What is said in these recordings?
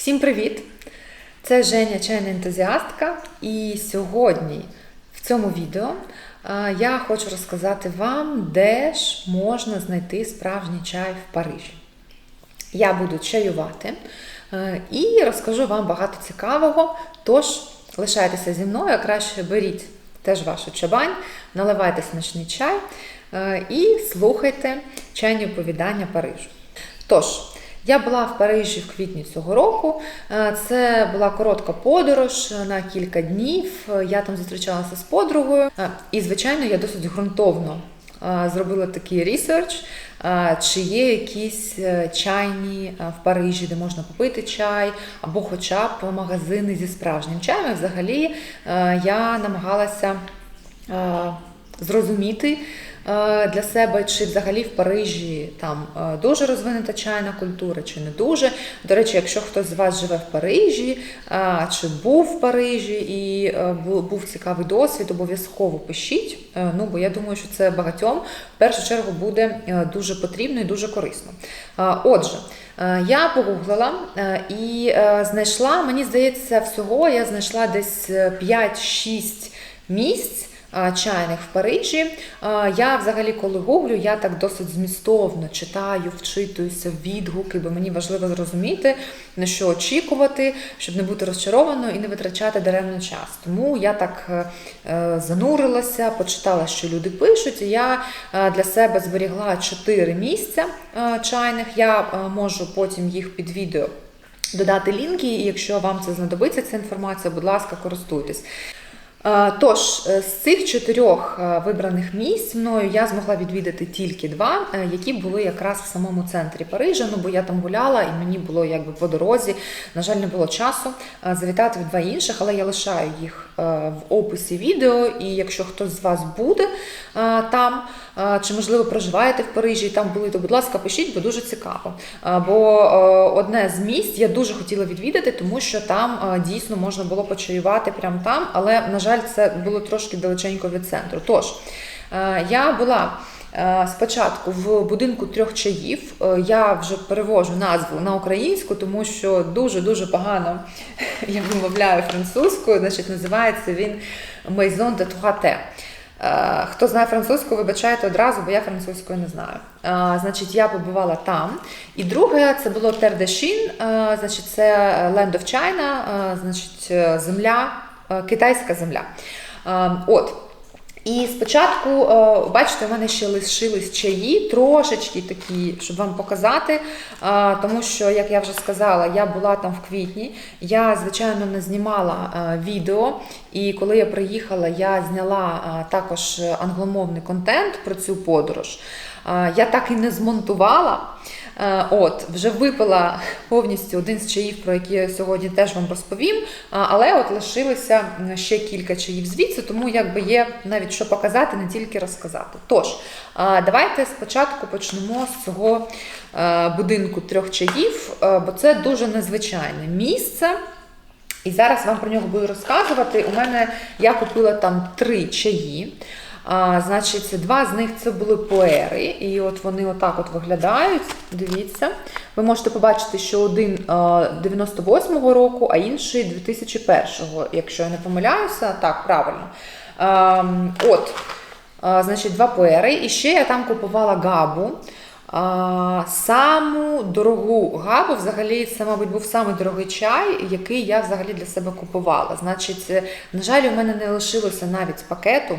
Всім привіт! Це Женя чайна ентузіастка. І сьогодні в цьому відео я хочу розказати вам, де ж можна знайти справжній чай в Парижі. Я буду чаювати е, і розкажу вам багато цікавого. Тож лишайтеся зі мною, а краще беріть теж вашу чабань, наливайте смачний чай е, і слухайте чайні оповідання Парижу. Тож, я була в Парижі в квітні цього року. Е, Це була коротка подорож на кілька днів. Я там зустрічалася з подругою, Е, і, звичайно, я досить ґрунтовно е, зробила такий ресерч, чи є якісь чайні в Парижі, де можна купити чай, або хоча б магазини зі справжнім чаєм. Взагалі я намагалася зрозуміти для себе, чи взагалі в Парижі там е, дуже розвинута чайна культура, чи не дуже. До речі, якщо хтось з вас живе в Парижі, е, чи був в Парижі і е, був цікавий досвід, обов'язково пишіть. Е, Ну, бо я думаю, що це багатьом в першу чергу буде е, дуже потрібно і дуже корисно. Е, Отже, е, я погуглила е, і е, знайшла, мені здається, всього я знайшла десь е, 5-6 місць чайних в Парижі. Я взагалі, коли гуглю, я так досить змістовно читаю, вчитуюся в відгуки, бо мені важливо зрозуміти, на що очікувати, щоб не бути розчарованою і не витрачати даремно час. Тому я так е, е, занурилася, почитала, що люди пишуть. І я е, для себе зберігла чотири місця чайних. Я можу потім їх під відео додати лінки, і якщо вам це знадобиться, ця інформація, будь ласка, користуйтесь. Е, Тож, е, з цих чотирьох е, вибраних місць мною я змогла відвідати тільки два, які були якраз в самому центрі Парижа. Ну бо я там гуляла, і мені було якби по дорозі. На жаль, не було часу завітати в два інших, але я лишаю їх в описі відео. І якщо хтось з вас буде там, чи можливо проживаєте в Парижі і там були, то будь ласка, пишіть, бо дуже цікаво. Бо одне з місць я дуже хотіла відвідати, тому що там дійсно можна було почаювати прямо там, але на жаль, це було трошки далеченько від центру. Тож е, я була. е, Спочатку в будинку трьох чаїв Е, я вже перевожу назву на українську, тому що дуже дуже погано я вимовляю французькою. Значить, називається він Maison de Trois Хто знає французьку, вибачайте одразу, бо я французькою не знаю. Е, Значить, я побувала там. І друге, це було е, значить, це Land of China, е, значить, е, земля, е, китайська земля. Е, От. І спочатку, е, бачите, у мене ще лишились чаї, трошечки такі, щоб вам показати. е, Тому що, як я вже сказала, я була там в квітні. Я, звичайно, не знімала е, відео. І коли я приїхала, я зняла також англомовний контент про цю подорож. Я так і не змонтувала. Е, От, вже випила повністю один з чаїв, про які я сьогодні теж вам розповім. Але от лишилося ще кілька чаїв звідси, тому якби є навіть що показати, не тільки розказати. Тож, давайте спочатку почнемо з цього е, будинку трьох чаїв, е, бо це дуже незвичайне місце. І зараз вам про нього буду розказувати. У мене я купила там три чаї. А, значить, два з них це були поери, і от вони отак от виглядають. Дивіться. Ви можете побачити, що один а, 98-го року, а інший 2001-го, якщо я не помиляюся, так, правильно. А, от, а, значить, два поери. І ще я там купувала габу. А, саму дорогу габу, взагалі, це, мабуть, був самий дорогий чай, який я взагалі для себе купувала. Значить, на жаль, у мене не лишилося навіть пакету.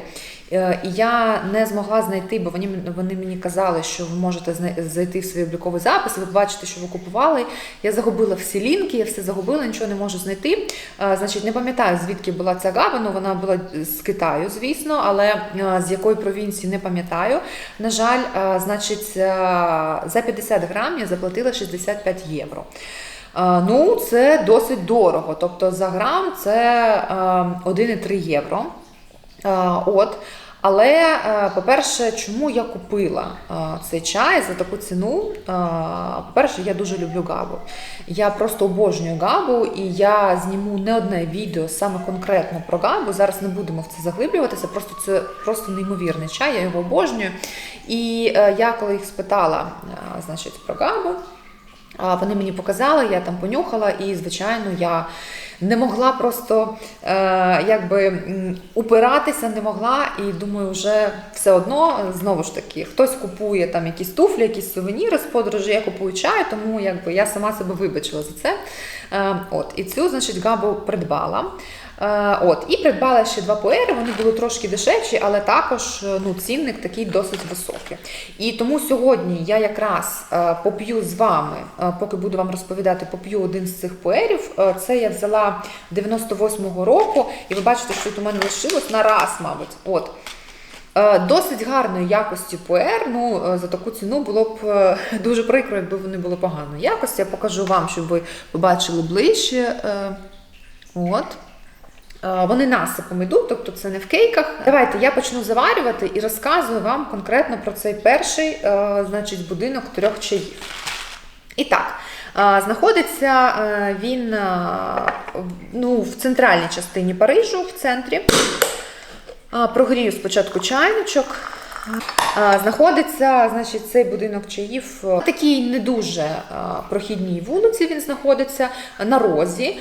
Е, І я не змогла знайти, бо вони, вони мені казали, що ви можете зайти в свій обліковий запис, ви бачите, що ви купували. Я загубила всі лінки, я все загубила, нічого не можу знайти. Е, Значить, не пам'ятаю, звідки була ця габа, ну вона була з Китаю, звісно, але е, з якої провінції не пам'ятаю. На жаль, значить, за 50 грам я заплатила 65 євро. Ну, це досить дорого. Тобто за грам це е, 1,3 євро. От. Але, е, по-перше, чому я купила е, цей чай за таку ціну? Е, По-перше, я дуже люблю габу. Я просто обожнюю габу, і я зніму не одне відео саме конкретно про габу. Зараз не будемо в це заглиблюватися. Просто це просто неймовірний чай, я його обожнюю. І я коли їх спитала, значить, про габу. Вони мені показали, я там понюхала, і, звичайно, я не могла просто е, якби упиратися, не могла, і думаю, вже все одно знову ж таки хтось купує там якісь туфлі, якісь сувеніри з подорожі, я купую чай, тому якби я сама себе вибачила за це. Е, от, і цю, значить, габу придбала. Е, От, і придбала ще два пуери, вони були трошки дешевші, але також е, ну, цінник такий досить високий. І тому сьогодні я якраз е, поп'ю з вами, поки буду вам розповідати, поп'ю один з цих пуерів. Це я взяла 98-го року, і ви бачите, що тут у мене лишилось на раз, мабуть. От. Досить гарної якості пуер. Ну, за таку ціну було б дуже прикро, якби вони були поганої якості. Я покажу вам, щоб ви побачили ближче. От. Е, Вони насипом йдуть, тобто це не в кейках. Давайте я почну заварювати і розказую вам конкретно про цей перший е, значить, будинок трьох чаїв. І так, е, знаходиться він ну, в центральній частині Парижу, в центрі. Прогрію спочатку чайничок. Знаходиться, значить, цей будинок чаїв е, на такій не дуже е, прохідній вулиці. Він знаходиться на розі.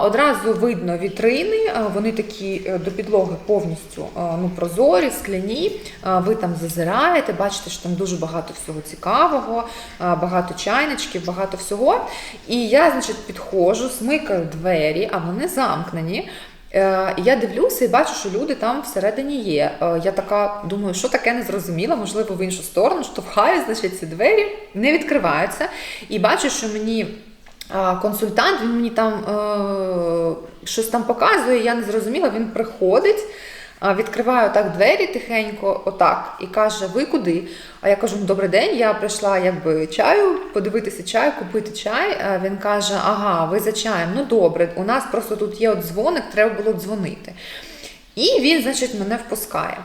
Одразу видно вітрини. Вони такі е, до підлоги повністю е, ну, прозорі, скляні. Ви там зазираєте, бачите, що там дуже багато всього цікавого, багато чайничків, багато всього. І я, значить, підходжу, смикаю двері, а вони замкнені. Е, Я дивлюся і бачу, що люди там всередині є. Е, Я така думаю, що таке не зрозуміла, можливо, в іншу сторону, штовхаю, значить, ці двері не відкриваються. І бачу, що мені консультант, він мені там е, щось там показує, я не зрозуміла, він приходить. Відкриваю так двері тихенько, отак, і каже: Ви куди? А я кажу: «Ну, добрий день, я прийшла якби чаю, подивитися чай, купити чай. А він каже: Ага, ви за чаєм. Ну добре, у нас просто тут є от дзвоник, треба було дзвонити. І він, значить, мене впускає.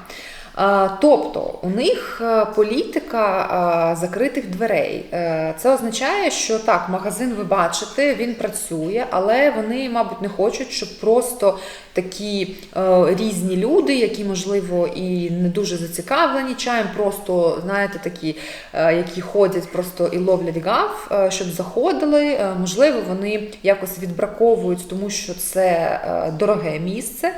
А, Тобто у них е, політика закритих дверей. Е, Це означає, що так, магазин ви бачите, він працює, але вони, мабуть, не хочуть, щоб просто такі е, різні люди, які, можливо, і не дуже зацікавлені чаєм, просто, знаєте, такі, е, які ходять просто і ловлять гав, е, щоб заходили. Е, Можливо, вони якось відбраковують, тому що це е, дороге місце.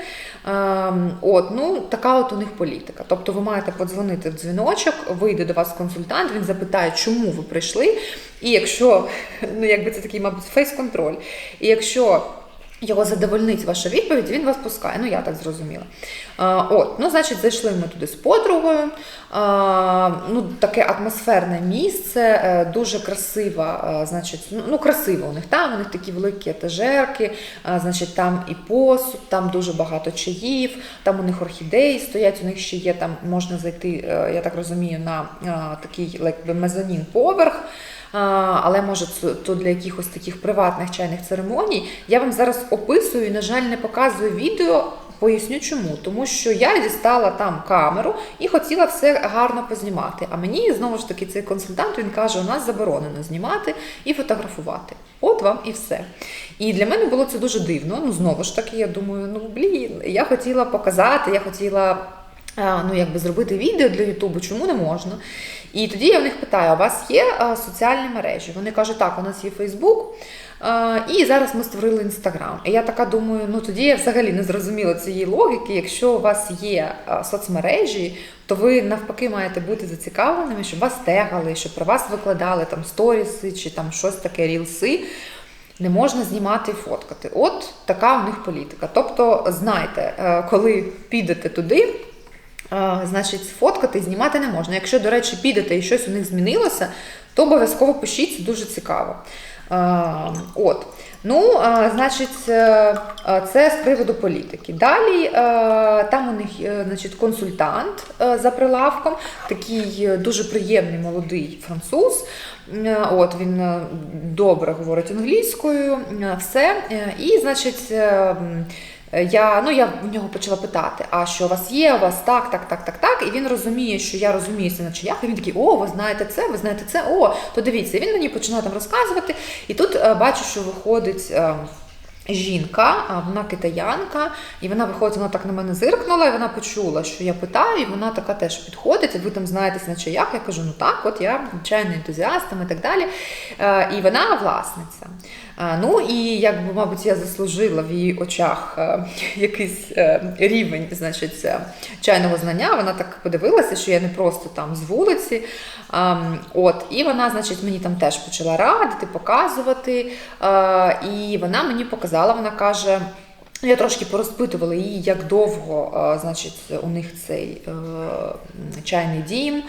Ем, От, ну, така от у них політика. Тобто ви маєте подзвонити в дзвіночок, вийде до вас консультант, він запитає, чому ви прийшли. І якщо, ну якби це такий, мабуть, фейс-контроль, і якщо його задовольнить ваша відповідь, він вас пускає. Ну, я так зрозуміла. А, от, ну, значить, зайшли ми туди з подругою. А, ну, таке атмосферне місце, е, дуже красива, е, значить, ну, ну, красиво у них там, у них такі великі етажерки, а, значить, там і посуд, там дуже багато чаїв, там у них орхідеї стоять, у них ще є там, можна зайти, е, я так розумію, на такий мезонін поверх. Але може то для якихось таких приватних чайних церемоній. Я вам зараз описую і, на жаль, не показую відео. Поясню чому. Тому що я дістала там камеру і хотіла все гарно познімати. А мені знову ж таки цей консультант він каже: у нас заборонено знімати і фотографувати. От вам і все. І для мене було це дуже дивно. Ну знову ж таки, я думаю, ну блін, я хотіла показати, я хотіла. Ну, якби зробити відео для Ютубу, чому не можна? І тоді я в них питаю: у вас є соціальні мережі? Вони кажуть, так, у нас є Фейсбук, і зараз ми створили Інстаграм. І я така думаю, ну тоді я взагалі не зрозуміла цієї логіки. Якщо у вас є соцмережі, то ви навпаки маєте бути зацікавленими, щоб вас тегали, щоб про вас викладали там сторіси чи там щось таке, рілси. Не можна знімати і фоткати. От така у них політика. Тобто, знайте, е, коли підете туди, Значить, фоткати і знімати не можна. Якщо, до речі, підете і щось у них змінилося, то обов'язково пишіть, це дуже цікаво. От. Ну, значить, е, це з приводу політики. Далі е, там у них е, значить, консультант за прилавком, такий дуже приємний молодий француз. От він добре говорить англійською, все. І, значить, я, ну, я в нього почала питати, а що у вас є, у вас так, так, так, так, так. І він розуміє, що я розуміюся на чаях, і він такий, о, ви знаєте це, ви знаєте це, о, то дивіться. Він мені починає там розказувати. І тут е, бачу, що виходить. е, жінка, вона китаянка, і вона виходить, вона так на мене зиркнула, і вона почула, що я питаю, і вона така теж підходить, ви там знаєтесь на чаях. Я кажу, ну так, от я чайний ентузіастом і так далі. Е, І вона власниця. Ну і якби, мабуть, я заслужила в її очах е, якийсь е, рівень, значить, е, чайного знання. Вона так подивилася, що я не просто там з вулиці. От, і вона, значить, мені там теж почала радити, показувати. І вона мені показала, вона каже. Я трошки порозпитувала її, як довго, значить, у них цей чайний дім,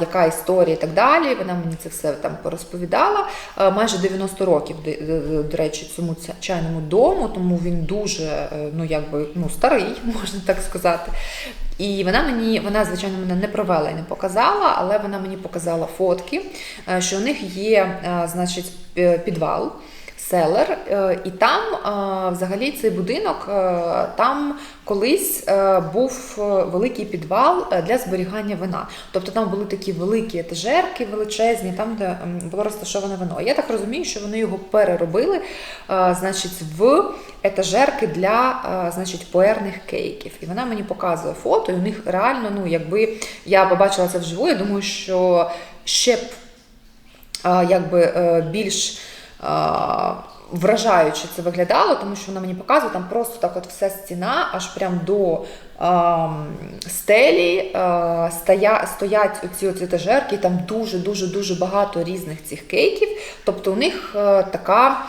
яка історія і так далі. Вона мені це все там порозповідала. Е, Майже 90 років, до- до- речі, цьому чайному дому, тому він дуже е, ну, якби, ну, старий, можна так сказати. І вона мені, вона, звичайно, мене не провела і не показала, але вона мені показала фотки, е, що у них є, е, значить, е, підвал. Селер, е, і там е, взагалі цей будинок, е, там колись був великий підвал для зберігання вина. Тобто там були такі великі етажерки величезні, там де було розташоване вино. Я так розумію, що вони його переробили, значить, в етажерки для значить, пуерних кейків. І вона мені показує фото, і у них реально, ну якби я побачила це вживу, я думаю, що ще б якби більш вражаюче це виглядало, тому що вона мені показує, там просто так от вся стіна, аж прям до е, стелі е, стоя, стоять оці оці і там дуже-дуже дуже багато різних цих кейків. Тобто у них е, така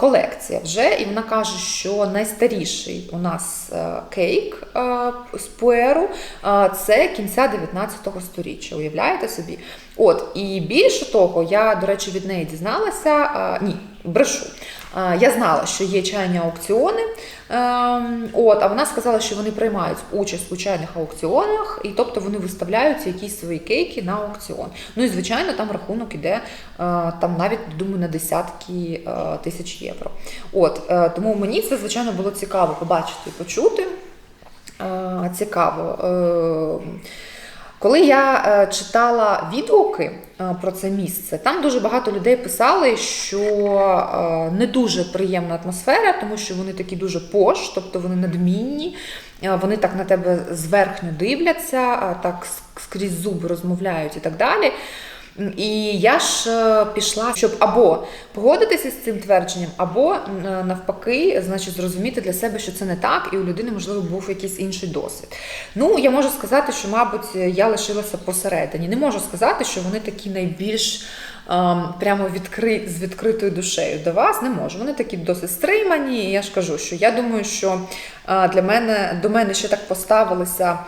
колекція вже, і вона каже, що найстаріший у нас е, кейк е, з пуеру е, це кінця 19 сторіччя. Уявляєте собі? От і більше того, я, до речі, від неї дізналася. Ні, брешу. Я знала, що є чайні аукціони. ем, От, а вона сказала, що вони приймають участь у чайних аукціонах, і тобто вони виставляють якісь свої кейки на аукціон. Ну і звичайно, там рахунок іде е, там навіть думаю на десятки е, тисяч євро. От е, тому мені це звичайно було цікаво побачити і почути. Цікаво. Коли я е, читала відгуки е, про це місце, там дуже багато людей писали, що е, не дуже приємна атмосфера, тому що вони такі дуже пош, тобто вони надмінні, вони так на тебе зверхньо дивляться, так скрізь зуби розмовляють і так далі. І я ж е, пішла, щоб або погодитися з цим твердженням, або навпаки, значить, зрозуміти для себе, що це не так, і у людини, можливо, був якийсь інший досвід. Ну, я можу сказати, що, мабуть, я лишилася посередині. Не можу сказати, що вони такі найбільш ем, прямо відкри... з відкритою душею до вас. Не можу. Вони такі досить стримані. І я ж кажу, що я думаю, що е, для мене до мене ще так поставилися.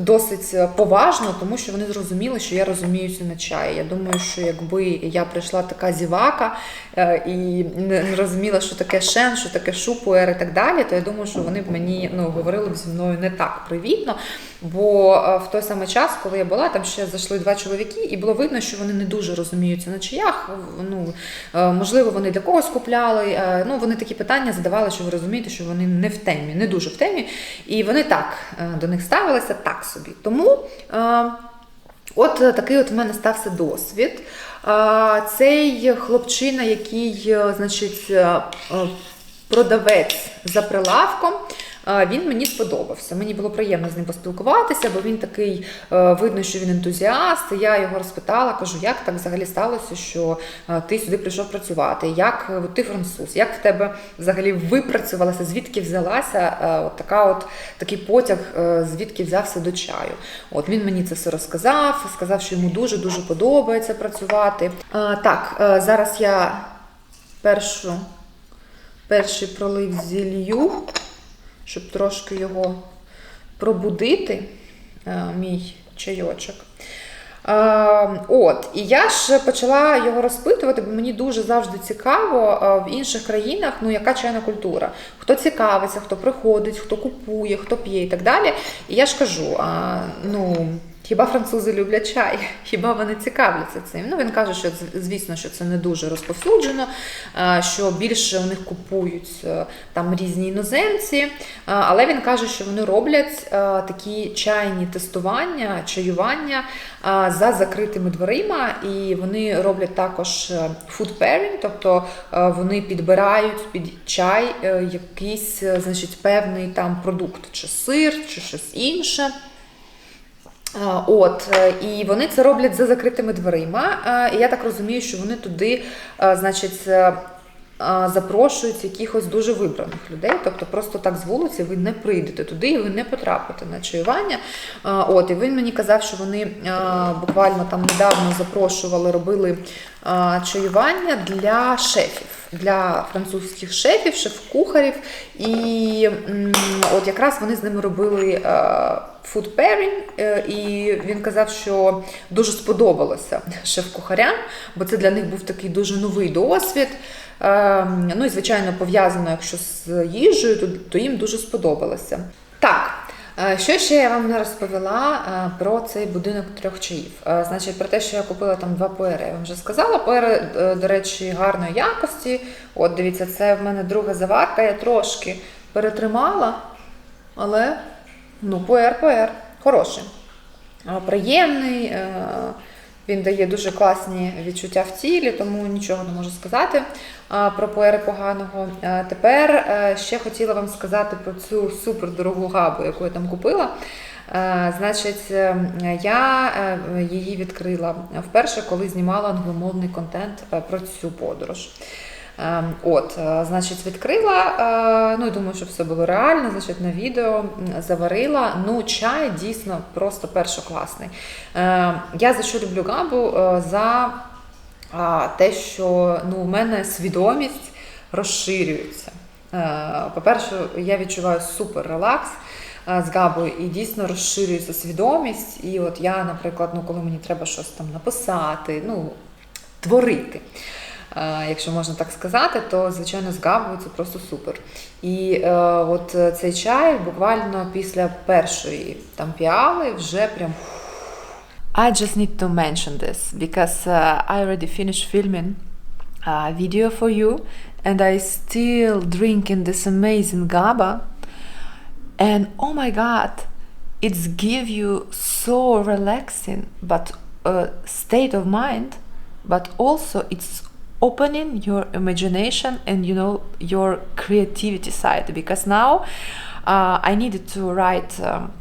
Е, Досить поважно, тому що вони зрозуміли, що я розуміюся на чаї. Я думаю, що якби я прийшла така зівака е, і не розуміла, що таке шен, що таке шупуер і так далі, то я думаю, що вони б мені ну, говорили б зі мною не так привітно. Бо е, в той самий час, коли я була, там ще зайшли два чоловіки, і було видно, що вони не дуже розуміються на чаях. Ну, е, можливо, вони для когось купляли. е, Ну, вони такі питання задавали, що ви розумієте, що вони не в темі, не дуже в темі. І вони так е, до них ставилися, так собі. Тому. е, От такий от в мене стався досвід. Е, Цей хлопчина, який, е, значить, продавець за прилавком, він мені сподобався. Мені було приємно з ним поспілкуватися, бо він такий, е, видно, що він ентузіаст. Я його розпитала, кажу, як так взагалі сталося, що е, ти сюди прийшов працювати? Як е, ти француз? Як в тебе взагалі випрацювалася? Звідки взялася от така от такий потяг, звідки взявся до чаю? От він мені це все розказав, сказав, що йому дуже дуже подобається працювати. Так, зараз я першу, перший пролив зілью, щоб трошки його пробудити, е, мій чайочок. Е, От, і я ж почала його розпитувати, бо мені дуже завжди цікаво е, в інших країнах, ну яка чайна культура, хто цікавиться, хто приходить, хто купує, хто п'є і так далі. І я ж кажу: ну. Хіба французи люблять чай? Хіба вони цікавляться цим? Ну він каже, що звісно, що це не дуже розповсюджено, е, що більше у них купують е, там різні іноземці. Е, Але він каже, що вони роблять такі чайні тестування, чаювання за закритими дверима, і вони роблять також food pairing, тобто вони підбирають під чай якийсь, значить, певний там продукт, чи сир, чи щось інше. От, е, і вони це роблять за закритими дверима. І я так розумію, що вони туди, значить, е, запрошують якихось дуже вибраних людей. Тобто просто так з вулиці ви не прийдете туди і ви не потрапите на чаювання. От, і він мені казав, що вони буквально там недавно запрошували, робили чаювання для шефів. Для французьких шефів, шеф-кухарів, і от якраз вони з ними робили food pairing, е, і він казав, що дуже сподобалося шеф-кухарям, бо це для них був такий дуже новий досвід. Е, ну і звичайно, пов'язано, якщо з їжею, то, то їм дуже сподобалося. Так. е, Що ще я вам не розповіла е, про цей будинок трьох чаїв? Е, Значить, про те, що я купила там два пуери, я вам вже сказала. Пуери, до речі, гарної якості. От дивіться, це в мене друга заварка. Я трошки перетримала, але ну, пуер, пуер, хороший. Приємний, він дає дуже класні відчуття в тілі, тому нічого не можу сказати про пуери поганого. Тепер е, ще хотіла вам сказати про цю супердорогу габу, яку я там купила. Е, Значить, е, я її відкрила вперше, коли знімала англомовний контент про цю подорож. Ем, От, е, значить, відкрила. е, Ну і думаю, що все було реально. Значить, на відео заварила. Ну, чай дійсно просто першокласний. Е, Я за що люблю габу? За те, що ну, у мене свідомість розширюється. По-перше, я відчуваю супер релакс з габою і дійсно розширюється свідомість. І от я, наприклад, ну, коли мені треба щось там написати, ну, творити. Е, Якщо можна так сказати, то звичайно з габою це просто супер. І е, от е, цей чай буквально після першої там піали вже прям. I just need to mention this because uh, I already finished filming a video for you and I still drinking this amazing GABA and oh my god it's give you so relaxing but uh, state of mind but also it's opening your imagination and you know your creativity side because now uh, I needed to write um,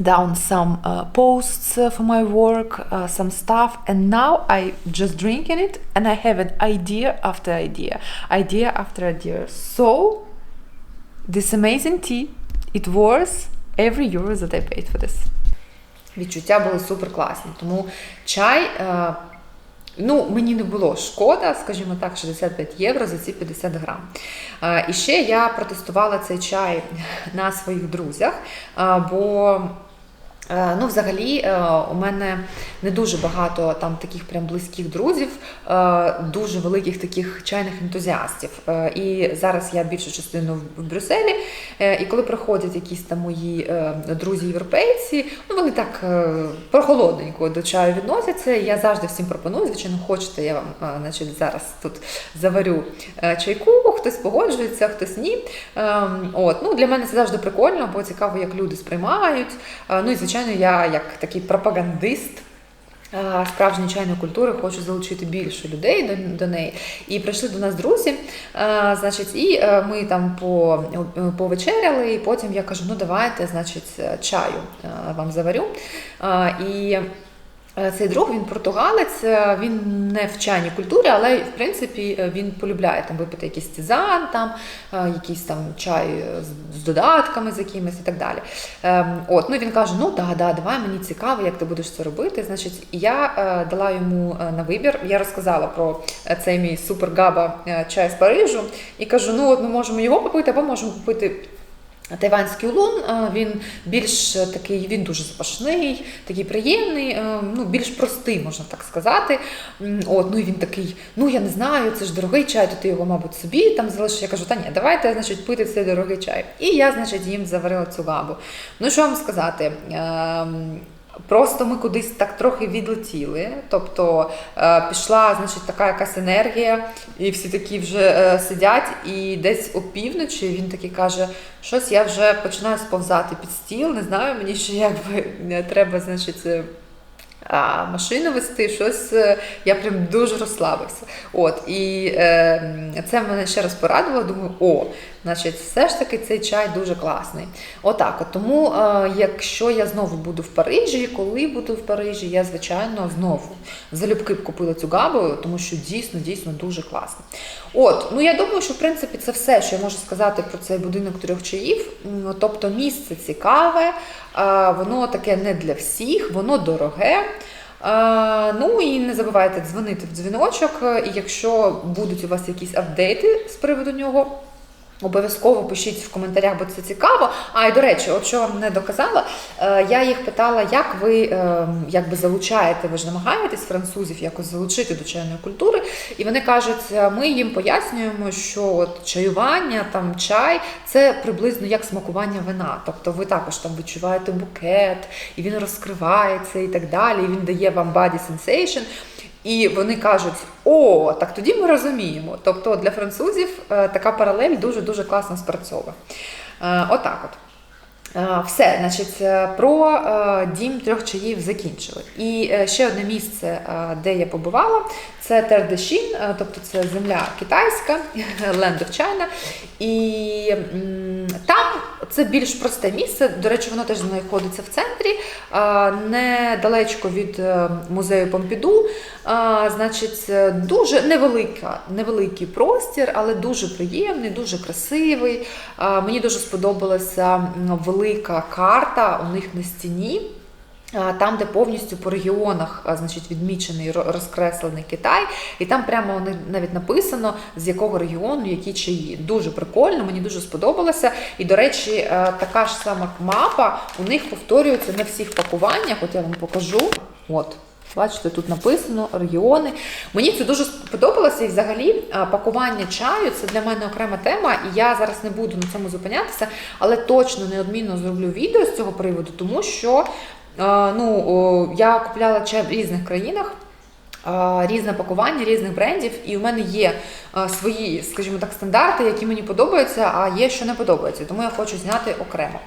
down some uh, posts uh, for my work, uh, some stuff, and now I just drinking it and I have an idea after idea, idea after idea. So this amazing tea, it worth every euro that I paid for this. Відчуття були супер класні. Тому чай, е, ну, мені не було шкода, скажімо так, 65 євро за ці 50 грам. І ще я протестувала цей чай на своїх друзях, бо. Е, Ну, взагалі, е, у мене не дуже багато там таких прям близьких друзів, е, дуже великих таких чайних ентузіастів. І зараз я більшу частину в- Брюсселі. І коли приходять якісь там мої е, друзі європейці, ну вони так прохолодненько до чаю відносяться. Я завжди всім пропоную, звичайно, хочете, я вам значить, зараз тут заварю чайку, хтось погоджується, хтось ні. Ем, От, ну, для мене це завжди прикольно, бо цікаво, як люди сприймають. Ну і звичайно, я як такий пропагандист. е, Справжньої чайної культури хочу залучити більше людей до, до неї. І прийшли до нас друзі, А, значить, і е, ми там по, повечеряли, і потім я кажу: ну давайте, значить, чаю е, вам заварю. А, І Е, Цей друг він португалець, е, він не в чайній культурі, але в принципі е, він полюбляє там випити якийсь тізан, там е, якийсь там чай е, з- додатками з якимись і так далі. Ем, От, ну він каже: ну да, да, давай мені цікаво, як ти будеш це робити. Значить, я е, дала йому е, на вибір. Я розказала про е, цей мій супергаба е, чай з Парижу і кажу: ну от ми можемо його попити, або можемо купити. Тайванський улун, він більш такий, він дуже запашний, такий приємний, ну більш простий, можна так сказати. От, ну і він такий, ну я не знаю, це ж дорогий чай, то ти його, мабуть, собі там залишиш. Я кажу, та ні, давайте, значить, пити цей дорогий чай. І я, значить, їм заварила цю габу. Ну що вам сказати? Просто ми кудись так трохи відлетіли. Тобто е, пішла, значить, така якась енергія, і всі такі вже е, сидять, і десь опівночі він такий каже, щось я вже починаю сповзати під стіл, не знаю, мені ще якби треба, значить. Машину вести, щось е, я прям дуже розслабився. От, і е, це мене ще раз порадувало. Думаю, о, значить, все ж таки цей чай дуже класний. Отак. От, тому, е, якщо я знову буду в Парижі, коли буду в Парижі, я звичайно знову залюбки б купила цю габу, тому що дійсно, дійсно дуже класно. От, ну я думаю, що в принципі це все, що я можу сказати про цей будинок трьох чаїв. Тобто місце цікаве, воно таке не для всіх, воно дороге. Ну і не забувайте дзвонити в дзвіночок. І якщо будуть у вас якісь апдейти з приводу нього. Обов'язково пишіть в коментарях, бо це цікаво. А і до речі, от що вам не доказала, е, я їх питала, як ви е, якби залучаєте, ви ж намагаєтесь французів якось залучити до чайної культури. І вони кажуть, е, ми їм пояснюємо, що от чаювання, там чай це приблизно як смакування вина. Тобто ви також там відчуваєте букет, і він розкривається і так далі. І він дає вам body sensation. І вони кажуть: о, так тоді ми розуміємо. Тобто для французів е, така паралель дуже дуже класно спрацьовує. Е, Отак от. Е, Все, значить, про дім трьох чаїв закінчили. І ще одне місце, де я побувала, це Тердешін, тобто це земля китайська, Land of China. І там це більш просте місце. До речі, воно теж знаходиться в центрі, недалечко від е, музею Помпіду. Значить, е, дуже невелика, невеликий простір, але дуже приємний, дуже красивий. Мені дуже сподобалася велика карта у них на стіні. Там, де повністю по регіонах значить, відмічений розкреслений Китай, і там прямо навіть написано, з якого регіону які чаї. Дуже прикольно, мені дуже сподобалося. І, до речі, така ж сама мапа у них повторюється на всіх пакуваннях. От я вам покажу. От. Бачите, тут написано регіони. Мені це дуже сподобалося, і взагалі пакування чаю це для мене окрема тема, і я зараз не буду на цьому зупинятися, але точно неодмінно зроблю відео з цього приводу, тому що ну, я купляла чай в різних країнах. Різне пакування різних брендів, і у мене є свої, скажімо так, стандарти, які мені подобаються, а є, що не подобається. Тому я хочу зняти окремо.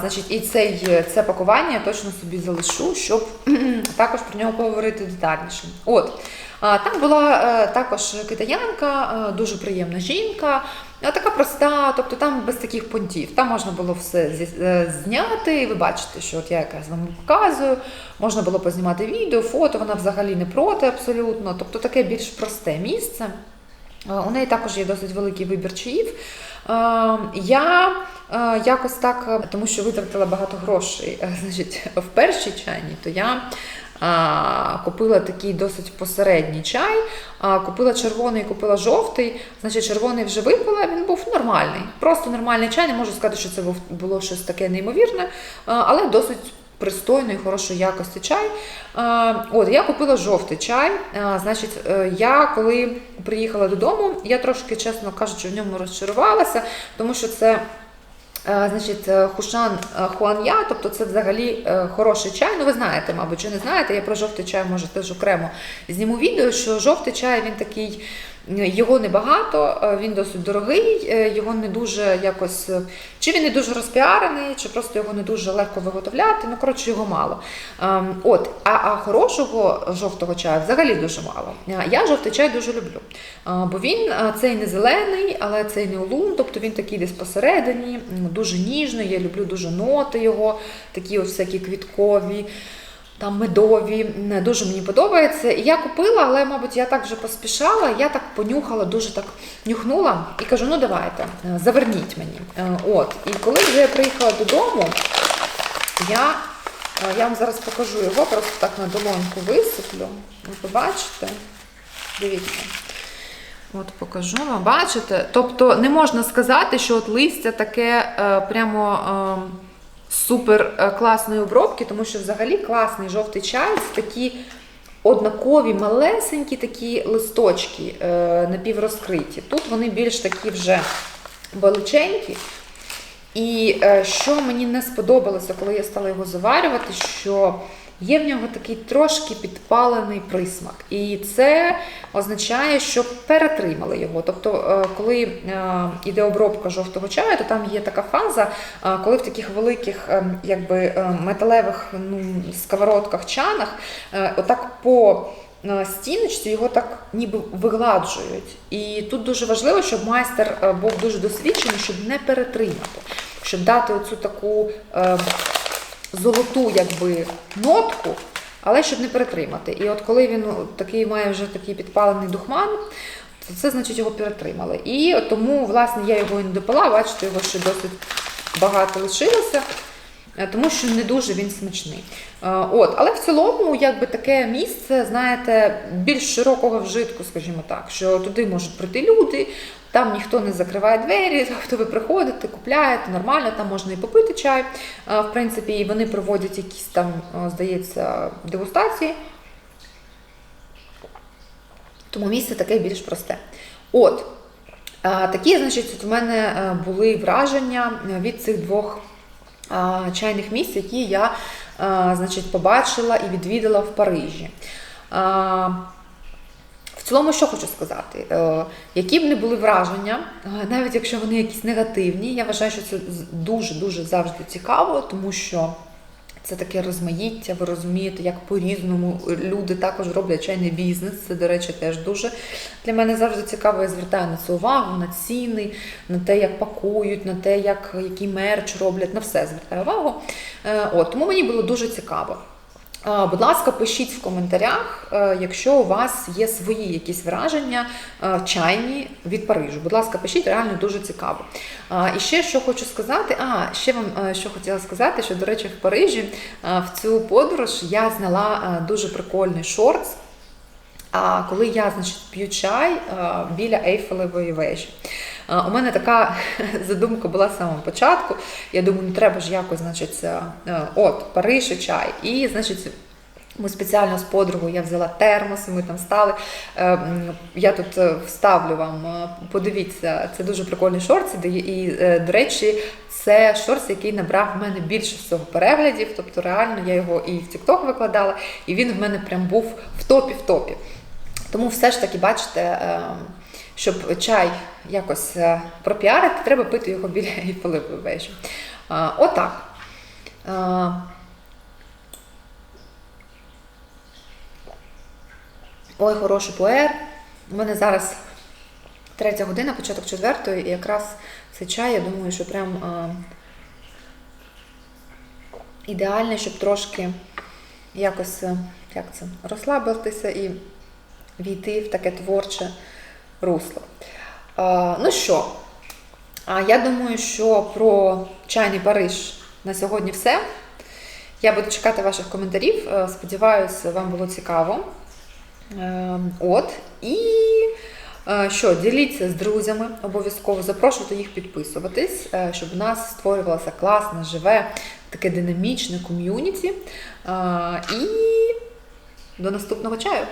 Значить, і цей, це пакування я точно собі залишу, щоб також про нього поговорити детальніше. От. Там була е, також китаянка, е, дуже приємна жінка, така проста, тобто там без таких понтів. Там можна було все е, зняти, і ви бачите, що от я якраз вам показую. Можна було познімати відео, фото, вона взагалі не проти абсолютно. Тобто таке більш просте місце. Е, У неї також є досить великий вибір чаїв. Е, Я якось так, тому що витратила багато грошей значить, в першій чайні, то я купила такий досить посередній чай. Купила червоний, купила жовтий. Значить, червоний вже випила, він був нормальний. Просто нормальний чай. Не можу сказати, що це було щось таке неймовірне, але досить пристойної, хорошої якості чай. От, я купила жовтий чай. Значить, е, я коли приїхала додому, я трошки, чесно кажучи, в ньому розчарувалася, тому що це. Е, Значить, е, Хушан е, Хуан'я, тобто це взагалі хороший чай. Ну, ви знаєте, мабуть, чи не знаєте, я про жовтий чай може теж окремо зніму відео, що жовтий чай він такий, його небагато, е, він досить дорогий, е, його не дуже якось, е, чи він не дуже розпіарений, чи просто його не дуже легко виготовляти. Ну, коротше, його мало. Ем, От, а, а хорошого жовтого чаю взагалі дуже мало. Я жовтий чай дуже люблю. Бо він цей не зелений, але цей не улун, тобто він такий десь посередині, дуже ніжний. Я люблю дуже ноти його, такі ось всякі квіткові. Там медові, М, дуже мені подобається. І я купила, але, мабуть, я так вже поспішала, я так понюхала, дуже так нюхнула і кажу: ну давайте, е, заверніть мені. Е, От. І коли вже я приїхала додому, я, е, я вам зараз покажу його, просто так на долоньку висиплю. Ви побачите. Дивіться. От покажу вам. Бачите? Тобто не можна сказати, що от листя таке прямо е, супер е, класної обробки, тому що взагалі класний жовтий чай це такі однакові, малесенькі такі листочки е, напіврозкриті. Тут вони більш такі вже величенькі. І е, що мені не сподобалося, коли я стала його заварювати, що є в нього такий трошки підпалений присмак. І це означає, що перетримали його. Тобто, е, коли е, іде обробка жовтого чаю, то там є така фаза, е, коли в таких великих е, якби, е, металевих ну, сковородках, чанах, е, отак по е, стіночці його так ніби вигладжують. І тут дуже важливо, щоб майстер е, був дуже досвідчений, щоб не перетримати, щоб дати оцю таку е, золоту якби, нотку, але щоб не перетримати. І от коли він такий має вже такий підпалений духман, то це значить його перетримали. І тому, власне, я його і не допила, бачите, його ще досить багато лишилося. е, Тому що не дуже він смачний. Е, От, але в цілому, якби таке місце, знаєте, більш широкого вжитку, скажімо так, що туди можуть прийти люди, там ніхто не закриває двері, тобто ви приходите, купляєте, нормально, там можна і попити чай. Е, В принципі, і вони проводять якісь там, е, здається, дегустації. Тому місце таке більш просте. От, е, такі, значить, от у мене е, були враження від цих двох е, чайних місць, які я е, значить, побачила і відвідала в Парижі. Цілому, що хочу сказати, Е, які б не були враження, е, навіть якщо вони якісь негативні, я вважаю, що це дуже-дуже завжди цікаво, тому що це таке розмаїття, ви розумієте, як по-різному люди також роблять чайний бізнес. Це, до речі, теж дуже для мене завжди цікаво. Я звертаю на це увагу, на ціни, на те, як пакують, на те, як, який мерч роблять, на все звертаю увагу. Е, От, тому мені було дуже цікаво. Будь ласка, пишіть в коментарях, е, якщо у вас є свої якісь враження е, чайні від Парижу. Будь ласка, пишіть, реально дуже цікаво. І ще що хочу сказати, а ще вам е, що хотіла сказати, що, до речі, в Парижі в цю подорож я зняла дуже прикольний шортс. А коли я, значить, п'ю чай біля Ейфелевої вежі. Е, У мене така задумка була з самого початку. Я думаю, ну треба ж якось, значить, е, от, Париж і чай. І, значить, ми спеціально з подругою я взяла термос, ми там стали. Е, Я тут вставлю вам, подивіться, це дуже прикольний шорт. І, до речі, це шорт, який набрав в мене більше всього переглядів. Тобто, реально я його і в TikTok викладала, і він в мене прям був в топі в топі. Тому все ж таки, бачите, е, щоб чай якось е, пропіарити, треба пити його біля Ейфелевої вежі. Отак. Ой, хороший пуер. У мене зараз третя година, початок четвертої, і якраз цей чай, я думаю, що прям ідеальний, щоб трошки якось як це, розслабитися і війти в таке творче русло. Ну що, я думаю, що про чайний Париж на сьогодні все. Я буду чекати ваших коментарів. Е, Сподіваюся, вам було цікаво. Е, От. І е, що, діліться з друзями, обов'язково запрошуйте їх підписуватись, е, щоб у нас створювалося класне, живе, таке динамічне ком'юніті. І до наступного чаю!